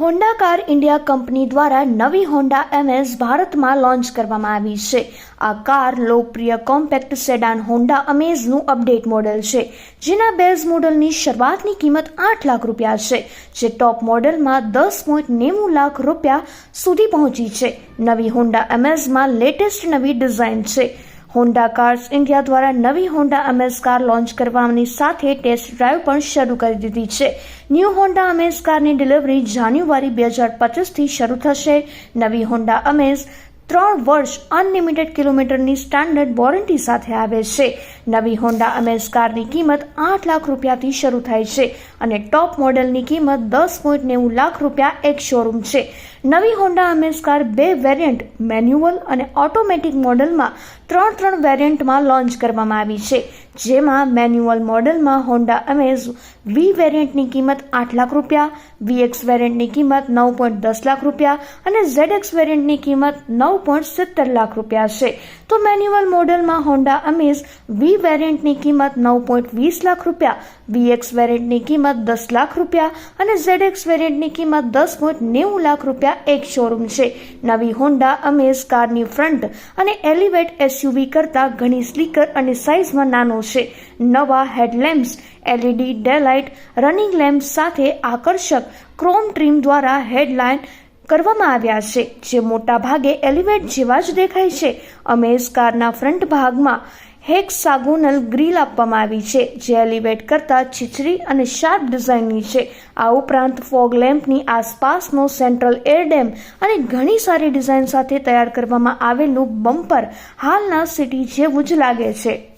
Honda car India company દ્વારા નવી Honda MS ભારતમાં લોન્ચ કરવામાં આવી છે. આ કાર લોકપ્રિય કોમ્પેક્ટ સેડાન હોન્ડા અમેઝનું અપડેટ મોડેલ છે, જેના બેઝ મોડલની શરૂઆતની કિંમત આઠ લાખ રૂપિયા છે, જે ટોપ મોડલમાં દસ પોઈન્ટ નેવું લાખ રૂપિયા સુધી પહોંચી છે. નવી હોન્ડા એમએઝમાં લેટેસ્ટ નવી ડિઝાઇન છે. હોન્ડા કાર્સ ઇન્ડિયા દ્વારા નવી હોન્ડા અમેઝ કાર લોન્ચ કરવાની સાથે ટેસ્ટ ડ્રાઈવ પણ શરૂ કરી દીધી છે. ન્યૂ હોન્ડા અમેઝ કારની ડિલિવરી જાન્યુઆરી બે હજાર પચીસથી શરૂ થશે. નવી હોન્ડા અમેઝ ત્રણ વર્ષ અનલિમિટેડ કિલોમીટરની સ્ટાન્ડર્ડ વોરંટી સાથે આવે છે. નવી હોન્ડા અમેઝ કારની કિંમત આઠ લાખ રૂપિયાથી શરૂ થાય છે અને ટોપ મોડેલની કિંમત દસ પોઈન્ટ નેવું લાખ રૂપિયા એક શોરૂમ છે. નવી હોન્ડા અમેઝ કાર બે વેરિયન્ટ મેન્યુઅલ અને ઓટોમેટિક મોડલમાં ત્રણ ત્રણ વેરિયન્ટમાં લોન્ચ કરવામાં આવી છે. જેમાં મેન્યુઅલ મોડલમાં હોન્ડા અમેઝ વી વેરિયન્ટની કિંમત આઠ લાખ રૂપિયા વીએક્સ વેરિયન્ટની કિંમત નવ પોઈન્ટ દસ લાખ રૂપિયા અને ઝેડએક્સ વેરિયન્ટની કિંમત નવ પોઈન્ટ સિત્તેર લાખ રૂપિયા છે. તો મેન્યુઅલ મોડલમાં હોન્ડા અમેઝ વી વેરિયન્ટની કિંમત નવ પોઈન્ટ વીસ લાખ રૂપિયા વીએક્સ વેરિયન્ટની કિંમત દસ લાખ રૂપિયા અને ઝેડએક્સ વેરિયન્ટની કિંમત દસ પોઈન્ટ નેવું લાખ રૂપિયા એક શોરૂમ છે. નવી હોન્ડા અમેઝ કારની ફ્રન્ટ અને એલિવેટ એસયુવી કરતાં ઘણી સ્લીકર અને સાઇઝમાં નાનો છે. નવા headlamps LED daylight running lamp સાથે આકર્ષક ક્રોમ ટ્રીમ દ્વારા હેડલાઇન કરવામાં આવ્યા છે. જે મોટા ભાગે એલિવેટ જેવા જ દેખાય છે. અમેઝ કારના ફ્રન્ટ ભાગમાં હેક્સાગોનલ ગ્રીલ આપવામાં આવી છે, જે એલિવેટ કરતાં છીછરી અને શાર્પ ડિઝાઇનની છે. આ ઉપરાંત ફોગ લેમ્પની આસપાસનો સેન્ટ્રલ એર ડેમ અને ઘણી સારી ડિઝાઇન સાથે તૈયાર કરવામાં આવેલું બમ્પર હાલના સિટી જેવું જ લાગે છે.